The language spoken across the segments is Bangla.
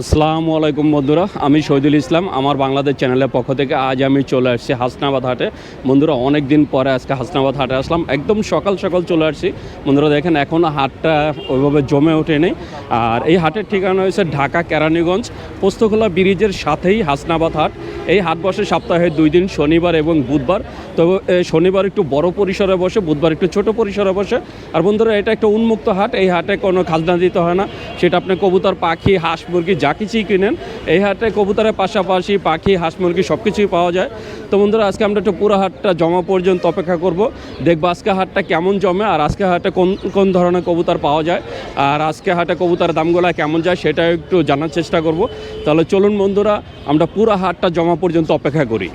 আসসালামু আলাইকুম বন্ধুরা, আমি শহীদুল ইসলাম, আমার বাংলাদেশ চ্যানেলের পক্ষ থেকে আজ আমি চলে আসছি হাসনাবাদ হাটে। বন্ধুরা অনেক দিন পরে আজকে হাসনাবাদ হাটে আসলাম, একদম সকাল সকাল চলে আসছি। বন্ধুরা, দেখেন এখন হাটটা ওইভাবে জমে ওঠেনি। আর এই হাটের ঠিকানা হয়েছে ঢাকা কেরানীগঞ্জ পোস্তখোলা ব্রিজের সাথেই হাসনাবাদ হাট। এই হাট বসে সপ্তাহে দুই দিন, শনিবার এবং বুধবার। তবে শনিবার একটু বড় পরিসরে বসে, বুধবার একটু ছোট পরিসরে বসে। আর বন্ধুরা, এটা একটা উন্মুক্ত হাট, এই হাটে কোনো খাজনা দিতে হয় না। সেটা আপনি কবুতর, পাখি, হাঁস, মুরগি, যা কিছুই কিনেন, এই হাটে কবুতরের পাশাপাশি পাখি, হাঁস, মুরগি সব কিছুই পাওয়া যায়। তো বন্ধুরা, আজকে আমরা একটু পুরো হাটটা জমা পর্যন্ত অপেক্ষা করব। দেখব আজকে হাটটা কেমন জমে আর আজকে হাটে কোন কোন ধরনের কবুতর পাওয়া যায়। আর আজকে হাটে কবুতরের দামগুলো কেমন যায় সেটা একটু জানার চেষ্টা করব। তাহলে চলুন বন্ধুরা, আমরা পুরো হাটটা জমা পর্যন্ত অপেক্ষা করি।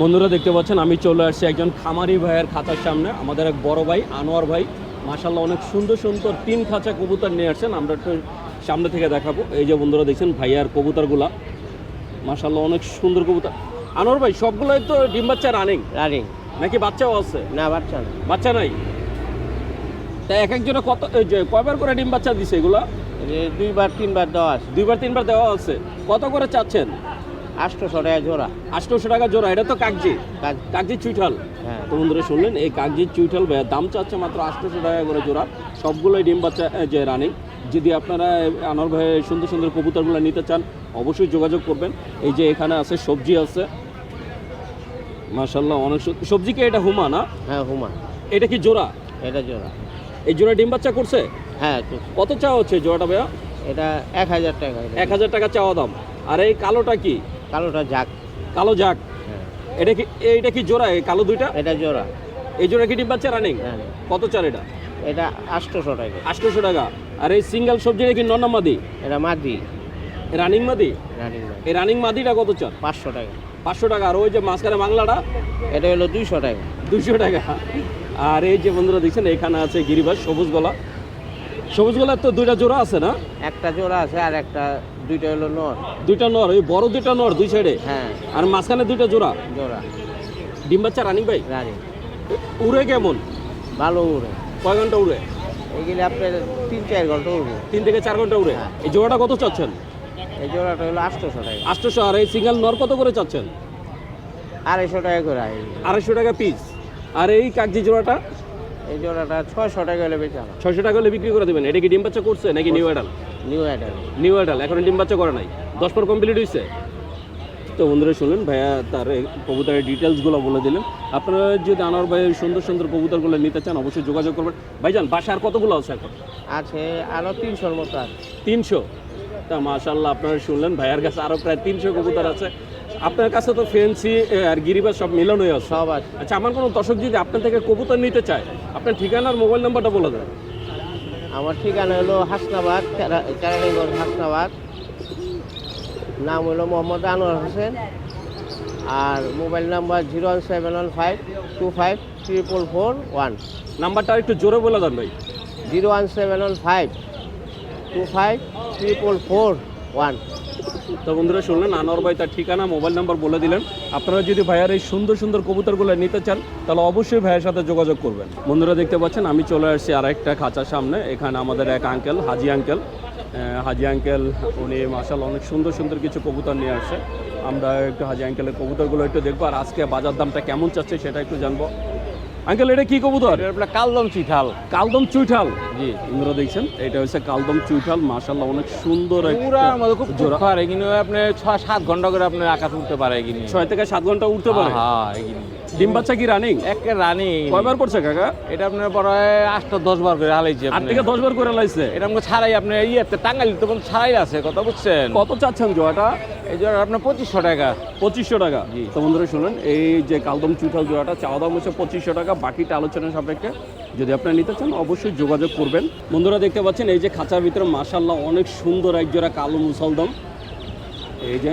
বন্ধুরা, দেখতে পাচ্ছেন, আমি চলে আসছি একজন খামারি ভাইয়ের খাতার সামনে। আমাদের এক বড় ভাই, আনোয়ার ভাই মাশাল্লাহ অনেক সুন্দর সুন্দর তিন খাঁচা কবুতর নিয়ে আসছেন। আমরা একটু সামনে থেকে দেখাবো। এই যে বন্ধুরা দেখছেন ভাইয়ার কবুতরগুলা। মাশাল্লাহ অনেক সুন্দর কবুতর। আনোয়ার ভাই সবগুলোই তো ডিম বাচ্চা রানিং রানিং নাকি বাচ্চাও আছে? না বাচ্চা না। বাচ্চা নাই? তা এক একজনে কত কয়বার করে ডিম বাচ্চা দিছে এগুলা? দুইবার তিনবার দেওয়া আছে। দুইবার তিনবার দেওয়া আছে। কত করে চাচ্ছেন? আটশোশো টাকা জোড়া। আটশোশো টাকা জোড়া এটা তো কাগজি কাগজি চুইঠাল। হ্যাঁ। তো বন্ধুরা শুনলেন এই কাগজির চুইঠাল দাম চাচ্ছে মাত্র আটশোশো টাকা করে জোড়া। সবগুলোই ডিম বাচ্চা যে রানিং যদি আপনারা আনোয়ার ভাই সুন্দর সুন্দর কবুতরগুলো নিতে চান অবশ্যই যোগাযোগ করবেন। এই যে এখানে আছে সবজি আছে। মাশাল্লাহ অনেক সবজি কি এটা হুমা না? হ্যাঁ হুমা। এটা কি জোড়া? এটা জোড়া। এই জোড়া ডিম বাচ্চা করছে? হ্যাঁ কত চাওয়া হচ্ছে জোড়াটা ভাইয়া? এটা এক হাজার টাকা। এক হাজার টাকা চাওয়া দাম। আর এই কালোটা কি? কালোটা ঝাক কালো জাক। হ্যাঁ। এটা কি এইটা কি জোড়া? এই কালো দুইটা? এটা জোড়া। এই জোড়া কি ডিম বাচ্চা? রানিং কত চার এটা? এটা আটশোশো টাকা। আটশোশো টাকা। আর এই সিঙ্গেল সবজিটা কি নন্না মাদি? এটা মাদি। রানিং মাদি? রানিং এই রানিং মাদিটা কত চান? পাঁচশো টাকা। পাঁচশো টাকা। আর ওই যে মাঝখানে বাংলাটা? এটা হলো দুইশো টাকা। দুশো টাকা। আর এই যে বন্ধুরা দেখছেন এখানে আছে গিরিবাস সবুজ গলা। সবুজ গলার তো দুইটা জোড়া আছে না? একটা জোড়া আছে আর একটা দুইটা হলো নর। দুইটা নর ওই বড় দুইটা নর দুই সাইডে হ্যাঁ। আর মাঝখানে দুইটা জোড়া? জোড়া। ডিম বাচ্চা রানিং ভাই? রানিং। উড়ে কেমন? ভালো উড়ে। কয় ঘণ্টা উড়ে? এগুলি আপনার তিন চার ঘণ্টা উড়বে। তিন থেকে চার ঘণ্টা উড়ে? হ্যাঁ। এই জোড়াটা কত চাচ্ছেন? এই জোড়াটা হলো আটশোশো টাকা। আটশোশো আর এই সিঙ্গেল নর কত করে চাচ্ছেন? আড়াইশো টাকা করে আড়াইশো। টাকা পিস আর এই কাগজি জোড়াটা? এই জোড়াটা ছয়শো টাকা হলে বেচা ছয়শো টাকা হলে বিক্রি করে দেবেন। এটা কি ডিম বাচ্চা করছে নাকি new adult new adult new adult এখন ডিম বাচ্চা করে নাই। দশ পর কমপ্লিট হয়েছে তো বন্ধুরা শুনলেন ভাইয়া তার কবুতরের ডিটেলসগুলো বলে দিলেন। আপনারা যদি আনোয়ার ভাইয়ের সুন্দর সুন্দর কবুতরগুলো নিতে চান অবশ্যই যোগাযোগ করবেন। ভাইজান বাসা আর কতগুলো আছে এখন? আছে আরও তিনশোর মতো আছে। তিনশো? তা মাশাল্লাহ আপনারা শুনলেন ভাইয়ার কাছে আরও প্রায় তিনশো কবুতর আছে। আপনার কাছে তো ফেন্সি আর গিরিবাস সব মিলন হয়ে আছে। সব আছে। আচ্ছা আমার কোনো দর্শক যদি আপনার থেকে কবুতর নিতে চায় আপনার ঠিকানার মোবাইল নাম্বারটা বলে দেন। আমার ঠিকানা হলো হাসনাবাদ কেরানীগঞ্জ হাসনাবাদ। নাম হলো মোহাম্মদ আনোয়ার হোসেন আর mobile number zero one seven one five two five triple four one. নাম্বারটা একটু জোরে বলে দেন ভাই। Zero one seven one five two five triple four one. তো বন্ধুরা শুনলেন আনোয়ার ভাই তার ঠিকানা মোবাইল নাম্বার বলে দিলেন। আপনারা যদি ভাইয়ার এই সুন্দর সুন্দর কবুতরগুলো নিতে চান তাহলে অবশ্যই ভাইয়ের সাথে যোগাযোগ করবেন। বন্ধুরা দেখতে পাচ্ছেন আমি চলে আসছি আর একটা খাঁচার সামনে। এখানে আমাদের এক uncle Haji uncle Haji uncle উনি মাসাল অনেক সুন্দর সুন্দর কিছু কবুতর নিয়ে আসছে আমরা একটু হাজি আঙ্কেলের কবুতরগুলো একটু দেখব আর আজকে বাজার দামটা কেমন চাচ্ছে সেটা একটু জানব। আঙ্কেল এটা কি কবুতর? কালদম চুইঠাল। কালদম চুইঠাল? জি। আপনারা দেখছেন? এটা হচ্ছে কালদম চুইঠাল মাসাল্লাহ অনেক সুন্দর একটা পুরা আমাদের খুব জোড়া। পারে কিন্তু আপনি ছয় সাত ঘণ্টা করে আপনি আকাশ উঠতে পারে এগিনি ছয় থেকে সাত ঘণ্টা উঠতে পারে? হ্যাঁ এগিনি ডিম বাচ্চা কি রানিং একে রানি কয়বার করছে কাকা? এটা আপনার বড় আটটা দশ বার করে হালাইছে আট থেকে দশ বার করে লাইছে এটা আমাকে ছাড়াই আপনি ইয়েতে টাঙ্গাইল তো কোনো ছাড়াই আছে কথা বুঝছেন? কত চাচ্ছেন জোয়াটা? এই জন্য আপনার পঁচিশশো টাকা। পঁচিশশো টাকা। তো বন্ধুরা শুনুন এই যে কালদম চুঠাল জোড়াটা চাওয়া দাম হচ্ছে পঁচিশশো টাকা বাকিটা আলোচনা সাপেক্ষে। যদি আপনারা নিতে চান অবশ্যই যোগাযোগ করবেন। বন্ধুরা দেখতে পাচ্ছেন এই যে খাঁচার ভিতরে মাসাল্লাহ অনেক সুন্দর এক জোড়া কালো মুসলদম। এই যে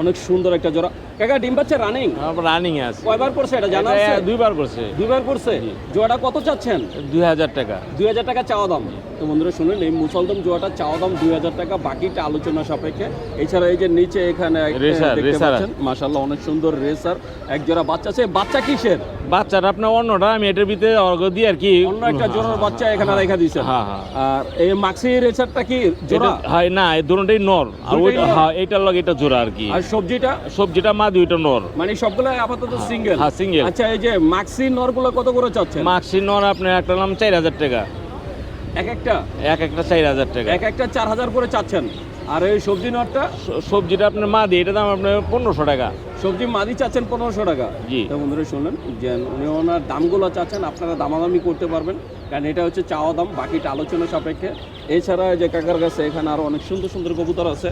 অনেক সুন্দর একটা জোড়া। কাকা ডিম বাচ্চা রানিং রানিং আছে। কয়বার করছে এটা জানা আছে? দুইবার করছে দুইবার করছে জোড়াটা কত চাচ্ছেন? দুই হাজার টাকা। দুই হাজার টাকা চাওয়া দাম। তো বন্ধুরা শুনুন এই মুসলদম জোয়াটার চাওয়া দাম দুই হাজার টাকা বাকিটা আলোচনা সাপেক্ষে। এছাড়া এই যে নিচে এখানে অনেক সুন্দর রেসার। এক জোড়া বাচ্চা আছে বাচ্চা কিসের? বাচ্চাটা আপনার অন্যটা আমি এটার ভিতরে অর্ঘ দিয়ে আর কি। অন্য একটা জোড়ার বাচ্চা এখানে রেখে দিয়েছে হ্যাঁ হ্যাঁ। আর এই মাক্সি রেসারটা কি জোড়া? হ্যাঁ না এই দুটোটাই নর। আর ওই হ্যাঁ এইটার লগে এটা জোড়া আর কি। আর সবজিটা? সবজিটা মাদি ওইটা নর। মানে সবগুলো আপাতত সিঙ্গেল হ্যাঁ, single। আচ্ছা এই যে মাক্সি নরগুলো কত করে চাচ্ছেন? মাক্সি নর আপনার একটা নাম চার হাজার টাকা। এক একটা? এক একটা চার হাজার টাকা। এক একটা চার হাজার করে চাচ্ছেন। আর এই সবজি নরটা? সবজিটা আপনার মাদি এটা দাম আপনার পনেরোশো টাকা। সবজি মাদি চাচ্ছেন পনেরোশো টাকা। জি। বন্ধুরা শুনলেন যে উনি ওনার দামগুলো চাচ্ছেন আপনারা দামাদামি করতে পারবেন। কারণ এটা হচ্ছে চাওয়া দাম বাকিটা আলোচনা সাপেক্ষে। এছাড়া যে কাকার কাছে এখানে আরও অনেক সুন্দর সুন্দর কবুতর আছে।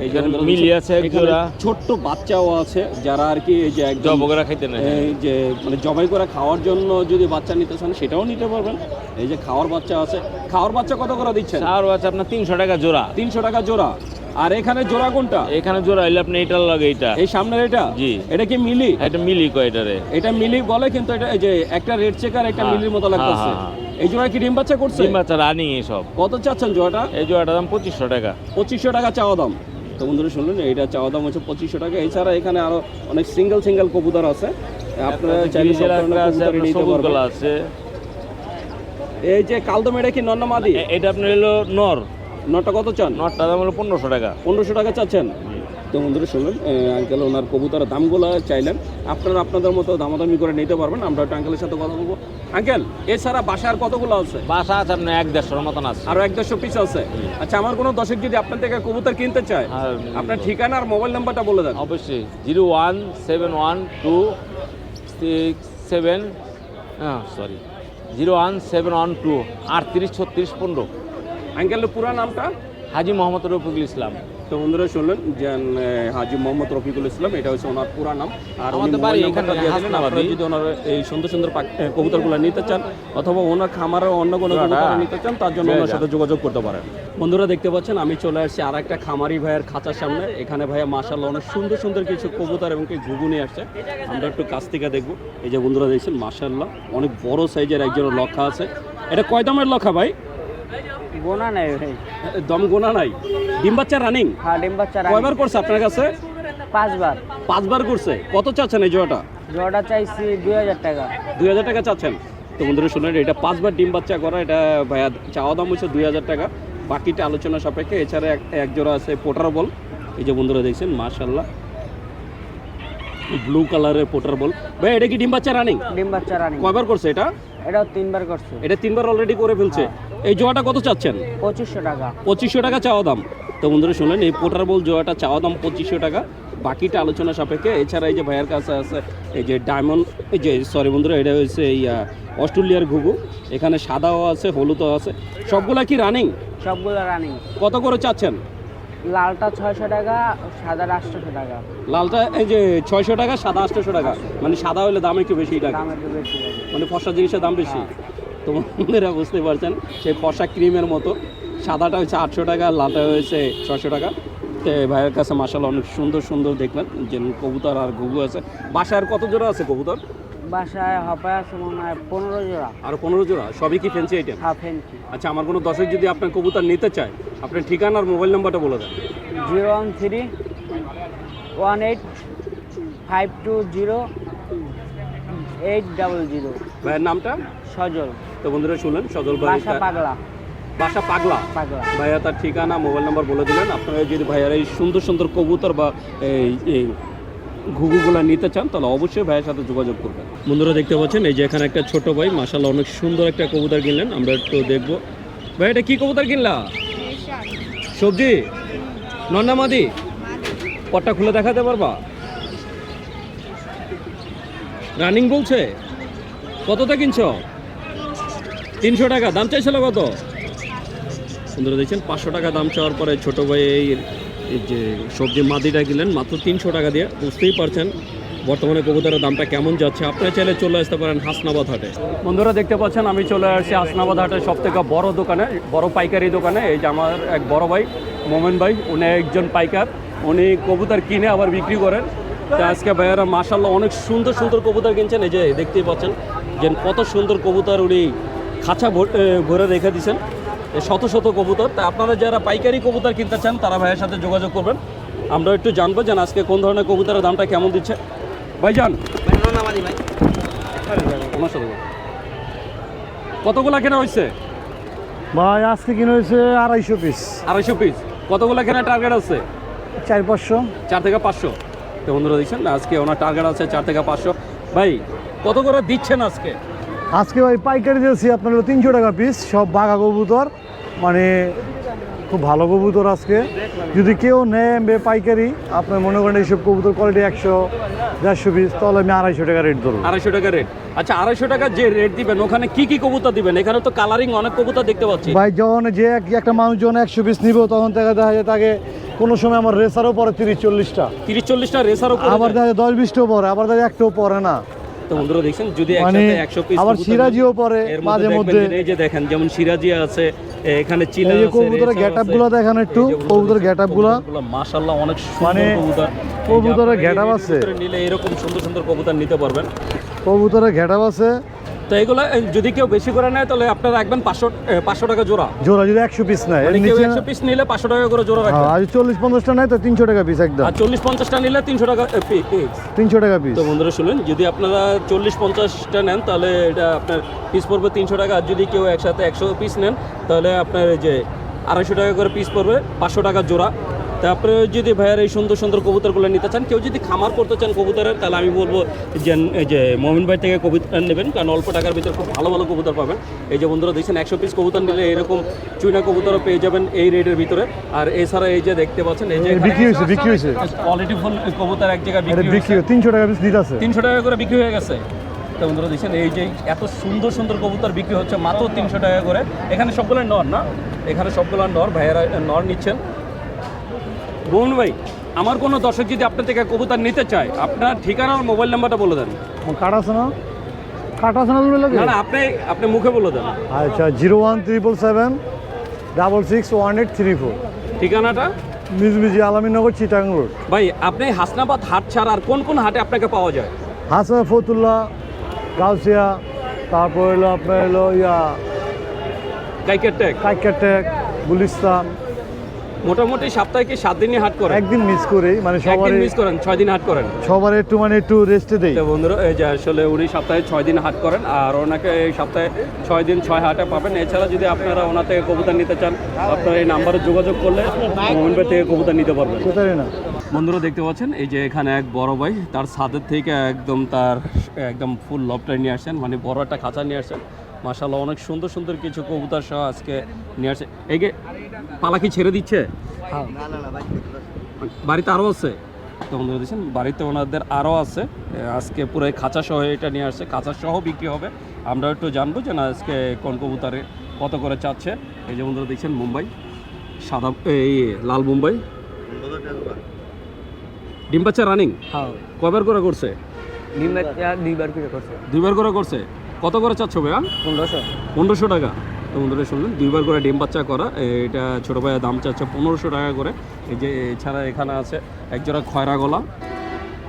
এই যে মিলি আছে এক জোড়া। ছোট্ট বাচ্চাও আছে যারা আর কি এই যে একদম খাইতে না এই যে মানে জবাই করে খাওয়ার জন্য যদি বাচ্চা নিতে চান সেটাও নিতে পারবেন। এই যে খাওয়ার বাচ্চা আছে। খাওয়ার বাচ্চা কত করে দিচ্ছেন? আর আছে আপনার তিনশো টাকা জোড়া। তিনশো টাকা জোড়া। আর এখানে জোড়া কোনটা? এখানে জোড়া হইলে আপনি এটার লগে এটা এই সামনের এটা? জি। এটা কি মিলি? এটা মিলি কয় এটারে? এটা মিলি বলে কিন্তু এটা এই যে একটা রেড চেকার একটা হ্যাঁ, মিলির মতো লাগতেছে হ্যাঁ, হ্যাঁ। এই জোড়া কি ডিম বাচ্চা করছে? ডিম বাচ্চা রানিং এসব। কত চাচ্ছেন জোড়াটা? এই জোড়াটার দাম পঁচিশশো টাকা। পঁচিশশো টাকা চাওয়া দাম। তো বন্ধুরা শুনলেন এটা চাওয়া দাম হচ্ছে পঁচিশশো টাকা। এছাড়া এখানে আরও অনেক সিঙ্গেল সিঙ্গেল কবুতর আছে। আপনারা চাইলে আছে এই যে কালদম এটা কি নন্না মাদি? এটা আপনার হলো নর। নটা কত চান? নটা দাম হলো পনেরোশো টাকা। পনেরোশো টাকা চাচ্ছেন। তো বন্ধুরা শুনলেন আঙ্কেল ওনার কবুতরের দামগুলো চাইলেন। আপনারা আপনাদের মতো দামাদামি করে নিতে পারবেন আমরা একটু আঙ্কেলের সাথে কথা বলব। আঙ্কেল এছাড়া বাসার কতগুলো আছে? বাসা আছে আপনার এক দেড়শোর মতন আছে। আরও এক দেড়শো পিস আছে? আচ্ছা আমার কোনো দর্শক যদি আপনার থেকে কবুতর কিনতে চায় আর আপনার ঠিকানা আর মোবাইল নাম্বারটা বলে দেন। অবশ্যই zero one seven one two six seven হ্যাঁ sorry zero one seven one two আটত্রিশ ছত্রিশ পনেরো। আঙ্কেলের পুরা নামটা? হাজি মোহাম্মদ রফিকুল ইসলাম। তো বন্ধুরা শুনলেন যে হাজি মোহাম্মদ রফিকুল ইসলাম এটা হচ্ছে ওনার পুরা নাম। আর উনি মোবাইল নাম্বারটা দিয়ে দিলেন আপনারা যদি ওনার এই সুন্দর সুন্দর কবুতরগুলো নিতে চান অথবা ওনার খামারের অন্য কোনো কবুতর নিতে চান তার জন্য ওনার সাথে যোগাযোগ করতে পারেন। বন্ধুরা দেখতে পাচ্ছেন আমি চলে আসছি আর একটা খামারি ভাইয়ের খাঁচার সামনে। এখানে ভাইয়া মাশাল্লাহ অনেক সুন্দর সুন্দর কিছু কবুতর এবং কি ঘুঘু নিয়ে আসছে। আমরা একটু কাছ থেকে দেখব। এই যে বন্ধুরা দেখছেন মাশাল্লাহ অনেক বড় সাইজের একজন লক্ষা আছে। এটা কয় দামের লক্ষা ভাই? গোনা নেই ভাই। দম গোনা নাই? ডিম বাচ্চা রানিং হ্যাঁ ডিম বাচ্চা কয়বার করছে আপনার কাছে? পাঁচবার। পাঁচবার করছে। কত চাচ্ছেন এই জোড়াটা? জোড়া চাইছি দুই হাজার টাকা। দুই হাজার টাকা চাচ্ছেন। তো বন্ধুরা শুনলেন এটা পাঁচবার ডিম বাচ্চা করা এটা ভাইয়া চাওয়া দাম হচ্ছে দুই হাজার টাকা। বাকিটা আলোচনা সাপেক্ষে এছাড়া এক এক জোড়া আছে পোটার বল। এই যে বন্ধুরা দেখছেন মার্শাল্লাহ ব্লু কালারের পোটার বল। ভাই এটা কি ডিম বাচ্চা রানিং ডিম বাচ্চা রানি কয়বার করছে এটা? এটা তিনবার করছে। এটা তিনবার অলরেডি করে ফেলছে। এই জোয়াটা কত চাচ্ছেন? পঁচিশশো টাকা। পঁচিশশো টাকা চাওয়া দাম। তো বন্ধুরা শুনলেন এই পোটার বল জোয়াটা চাওয়া দাম পঁচিশশো টাকা। বাকিটা আলোচনা সাপেক্ষে। এছাড়া এই যে ভাইয়ের কাছে আছে এই যে ডায়মন্ড এই যে সরি বন্ধুরা এটা হচ্ছে এই অস্ট্রেলিয়ার ঘুঘু। এখানে সাদাও আছে হলুদও আছে। সবগুলা কি রানিং সবগুলো রানিং কত করে চাচ্ছেন? লালটা ছয়শো টাকা সাদা আটশোশো টাকা। লালটা এই যে ছয়শো টাকা সাদা আটশোশো টাকা। মানে সাদা হলে দাম একটু বেশি টাকা মানে ফর্সা জিনিসের দাম বেশি। তো বন্ধুরা বুঝতে পারছেন সেই ফর্সা ক্রিমের মতো। সাদাটা হচ্ছে আটশো টাকা লালটা হয়েছে ছশো টাকা। তো ভাইয়ের কাছে মাসাল অনেক সুন্দর সুন্দর দেখলেন যে কবুতর আর ঘুঘু আছে। বাসায় কত জোড়া আছে কবুতর? বাসায় হপায় আছে মনে হয় পনেরো জোড়া। আর পনেরো জোড়া? সবই কি ফেন্সি আইটেম হাফ ফেন্সি আচ্ছা আমার কোনো দর্শক যদি আপনার কবুতর নিতে চায় আপনার ঠিকানা আর মোবাইল নাম্বারটা বলে দেন। Zero one three one eight five two zero eight double zero. ভাইয়ের নামটা? সজল। তো বন্ধুরা শুনলেন সজল ভাই পাগলা। বাসা পাগলা? ভাইয়া তার ঠিকানা মোবাইল নাম্বার বলে দিলেন। আপনারা যদি ভাইয়ার এই সুন্দর সুন্দর কবুতর বা এই এই ঘুঘুগুলো নিতে চান তাহলে অবশ্যই ভাইয়ের সাথে যোগাযোগ করবেন। বন্ধুরা দেখতে পাচ্ছেন এই যে এখানে একটা ছোট ভাই মাসাল্লাহ অনেক সুন্দর একটা কবুতর কিনলেন আমরা একটু দেখব। ভাই এটা কি কবুতর কিনলা? সবজি? নন্না মাদি? পটটা খুলে দেখাতে পারবা? রানিং বলছে? কতটা কিনছো? তিনশো টাকা, দাম চাইছিল কত? সুন্দর দেখছেন, পাঁচশো টাকা দাম চাওয়ার পরে ছোটো ভাই এই যে সবজি মাদিটা কিনলেন, মাত্র তিনশো টাকা দিয়ে। বুঝতেই পারছেন বর্তমানে কবুতরের দামটা কেমন যাচ্ছে। আপনারা চাইলে চলে আসতে পারেন হাসনাবাদ হাটে। বন্ধুরা দেখতে পাচ্ছেন, আমি চলে আসছি হাসনাবাদ হাটের সব থেকে বড় দোকানে, বড় পাইকারি দোকানে। এই যে আমার এক বড় ভাই, মোমেন ভাই, উনি একজন পাইকার। উনি কবুতর কিনে আবার বিক্রি করেন। তো আজকে ভাইয়ারা মাসাল্লাহ অনেক সুন্দর সুন্দর কবুতর কিনছেন। এই যে দেখতেই পাচ্ছেন যে কত সুন্দর কবুতর উনি খাঁচা ভর- রেখে দিয়েছেন। শত শত কবুতর। তা আপনারা যারা পাইকারি কবুতর কিনতে চান তারা ভাইয়ের সাথে যোগাযোগ করবেন। আমরা একটু জানব যে আজকে কোন ধরনের কবুতরের দামটা কেমন দিচ্ছে। সাথে কথা। কতগুলা কেনা হয়েছে ভাই আজকে কিনে হয়েছে আড়াইশো পিস আড়াইশো পিস কতগুলা কেনা টার্গেট আছে? চার পাঁচশো। চার থেকে পাঁচশো। তো বন্ধুরা দেখছেন আজকে ওনার টার্গেট আছে চার থেকে পাঁচশো। ভাই কত করে দিচ্ছেন আজকে? আজকে ভাই পাইকারি দিয়েছি আপনার হলো তিনশো টাকা পিস সব বাঘা কবুতর মানে খুব ভালো কবুতর আজকে। যদি কেউ নেয় বে পাইকারি আপনার মনে করেন এইসব কবুতর কোয়ালিটি একশো দেড়শো পিস তাহলে আমি আড়াইশো টাকা রেট ধরবো। আড়াইশো টাকা রেট আচ্ছা আড়াইশো টাকা যে রেট দিবেন ওখানে কি কি কবুতর দিবেন? এখানে তো কালারিং অনেক কবুতর দেখতে পাচ্ছি। ভাই যখন যে এক- একটা মানুষ যখন একশো পিস নিব তখন দেখা দেখা যায় তাকে কোনো সময় আমার রেসারও পরে তিরিশ চল্লিশটা। তিরিশ চল্লিশটা রেসারও আবার দেখা যায় দশ বিশটাও পরে আবার দেখা একটাও পরে না। তো বন্ধুরা দেখছেন যদি মানে একসাথে একশো পিস আবার সিরাজিও পরে মাঝে মধ্যে এই যে দেখেন যেমন সিরাজি আছে এখানে চিলা এই আছে, কবুতরের রেসার get up আছে। গুলো দেখেন একটু, এই কবুতরের গেটআপগুলো মাশাআল্লাহ অনেক সুন্দর মানে কবুতর এই কবুতরের এই আছে। নিলে এরকম সুন্দর সুন্দর কবুতর নিতে পারবেন কবুতরের গেটআপ আছে তো এগুলো যদি কেউ বেশি করে নেয় তাহলে আপনারা রাখবেন পাঁচশো পাঁচশো টাকা জোড়া। জোড়া যদি একশো পিস নেয় মানে একশো পিস নিলে পাঁচশো টাকা করে জোড়া রাখবেন। আর চল্লিশ পঞ্চাশটা নেয় তো তিনশো টাকা পিস একদম। আর চল্লিশ পঞ্চাশটা নিলে তিনশো টাকা পিস তিনশো টাকা পিস তো বন্ধুরা শুনুন যদি আপনারা চল্লিশ পঞ্চাশটা নেন তাহলে এটা আপনার পিস পড়বে তিনশো টাকা। আর যদি কেউ একসাথে একশো পিস নেন তাহলে আপনার যে আড়াইশো টাকা করে পিস পড়বে পাঁচশো টাকা জোড়া। তারপরে যদি ভাইয়ার এই সুন্দর সুন্দর কবুতরগুলো নিতে চান কেউ যদি খামার করতে চান কবুতরের তাহলে আমি বলব যে যে মোমিন ভাই থেকে কবুতর নেবেন কারণ অল্প টাকার ভিতরে খুব ভালো ভালো কবুতর পাবেন। এই যে বন্ধুরা দেখছেন একশো পিস কবুতর নিলে এরকম চুইনা কবুতরও পেয়ে যাবেন এই রেটের ভিতরে। আর এছাড়া এই যে দেখতে পাচ্ছেন এই যে বিক্রি হয়েছে বিক্রি হয়েছে। কোয়ালিটি ফুল কবুতর এক জায়গায় বিক্রি তিনশো টাকা পিস দিতে আছে। তিনশো টাকা করে বিক্রি হয়ে গেছে। তো বন্ধুরা দেখছেন এই যে এত সুন্দর সুন্দর কবুতর বিক্রি হচ্ছে মাত্র তিনশো টাকা করে। এখানে সবগুলো নর না? এখানে সবগুলো নর ভাইয়েরা নর নিচ্ছেন। বোন ভাই আমার কোনো দর্শক যদি আপনার থেকে কবুতর নিতে চায় আপনার ঠিকানা আর মোবাইল নাম্বারটা বলে দেন। কাটা আছে না? না লাগে? না না আপনি আপনি মুখে বলে দেন। আচ্ছা zero one triple seven double six one eight three four. ঠিকানাটা? মিজমিজি আলামিনগর চিটাং রোড। ভাই আপনি হাসনাবাদ হাট ছাড়া আর কোন কোন হাটে আপনাকে পাওয়া যায়? হাসান ফতুল্লাহ গাউসিয়া তারপর হলো আপনার হলো ইয়া কাইকের ট্যাগ কাইকাটেক গুলিস্তান মোটামুটি সপ্তাহে কি সাত দিনই হাট করেন। একদিন মিস করি মানে সবার মিস করেন ছয় দিন হাট করেন। সবার একটু মানে একটু রেস্টে দেই। তো বন্ধুরা এই যে আসলে উনি সপ্তাহে ছয় দিন হাট করেন আর ওনাকে এই সপ্তাহে ছয় দিন ছয় হাটে পাবেন। এছাড়া যদি আপনারা ওনার থেকে কবুতর নিতে চান আপনারা এই নাম্বারে যোগাযোগ করলে মোমিন থেকে কবুতর নিতে পারবেন। কোথায় না? বন্ধুরা দেখতে পাচ্ছেন এই যে এখানে এক বড় ভাই তার ছাদের থেকে একদম তার একদম ফুল লবটাই নিয়ে আসছেন মানে বড় একটা খাঁচা নিয়ে আসছেন। মাসাল্লাহ অনেক সুন্দর সুন্দর কিছু কবুতর সহ আজকে নিয়ে আসছে এই যে পালা কি ছেড়ে দিচ্ছে? বাড়িতে আরও আছে? তো বন্ধুরা দেখছেন বাড়িতে ওনাদের আরও আছে। আজকে পুরো খাঁচা সহ এটা নিয়ে আসছে। খাঁচা সহ বিক্রি হবে। আমরা একটু জানব যে না আজকে কোন কবুতারে কত করে চাচ্ছে। এই যে বন্ধুরা দেখছেন মুম্বাই সাদা এই লাল মুম্বাই। ডিম রানিং হ্যাঁ। করে করছে? দুইবার করে করছে। দুইবার করে করছে? কত করে চাচ্ছ ভাইয়া পনেরোশো। পনেরোশো টাকা। তো বন্ধুরা শুনলেন দুইবার করে ডিম বাচ্চা করা। এটা ছোটো ভাইয়ের দাম চাচ্ছে পনেরোশো টাকা করে। এই যে এছাড়া এখানে আছে এক জোড়া খয়রা গলা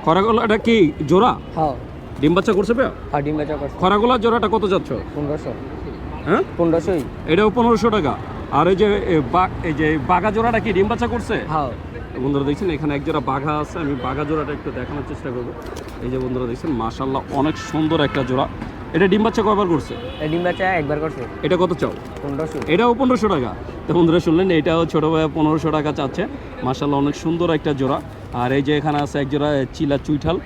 খয়রা গলাটা কি জোড়া? হ্যাঁ। ডিম বাচ্চা করছে ভাইয়া? হ্যাঁ ডিম বাচ্চা করছে। খয়রা গলার জোড়াটা কত যাচ্ছ পনেরোশো। হ্যাঁ? পনেরোশোই। এটাও পনেরোশো টাকা। আর এই যে এই যে বাঘা জোড়াটা কি ডিম বাচ্চা করছে? হ্যাঁ। বন্ধুরা দেখছেন এখানে এক জোড়া বাঘা আছে। আমি বাঘা জোড়াটা একটু দেখানোর চেষ্টা করব। এই যে বন্ধুরা দেখছেন মাশাল্লাহ অনেক সুন্দর একটা জোড়া। এটা ডিম বাচ্চা কয়বার করছে? এই ডিম বাচ্চা একবার করছে। এটা কত চাও? পনেরোশো। এটাও পনেরোশো টাকা। তো বন্ধুরা শুনলেন এটাও ছোটো ভাইয়া পনেরোশো টাকা চাচ্ছে। মাসাল্লাহ অনেক সুন্দর একটা জোড়া। আর এই যে এখানে আছে এক জোড়া চিলা চুইঠাল।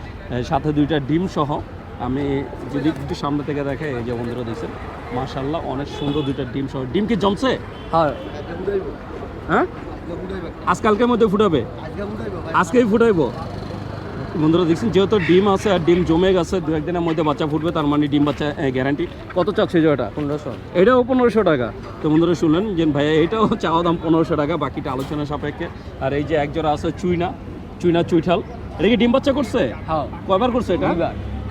সাথে দুইটা ডিম সহ। আমি যদি একটু সামনে থেকে দেখে এই যে বন্ধুরা দেখছেন মাসাল্লাহ অনেক সুন্দর দুইটা ডিম সহ। ডিম কি জমছে? হ্যাঁ। হ্যাঁ? আজকালকের মধ্যে ফুটাবে? আজকেই ফুটাইবো? বন্ধুরা দেখছেন যেহেতু ডিম আছে আর ডিম জমে গেছে দু একদিনের মধ্যে বাচ্চা ফুটবে তার মানে ডিম বাচ্চা গ্যারান্টি কত চাচ্ছে জোড়াটা? পনেরোশো। এটাও পনেরোশো টাকা। তো বন্ধুরা শুনলেন যে ভাইয়া এটাও চাওয়া দাম পনেরোশো টাকা বাকিটা আলোচনা সাপেক্ষে। আর এই যে এক জোড়া আছে চুইনা চুইনা চুইঠাল। এটা কি ডিম বাচ্চা করছে? হ্যাঁ। কয়বার করছে এটা?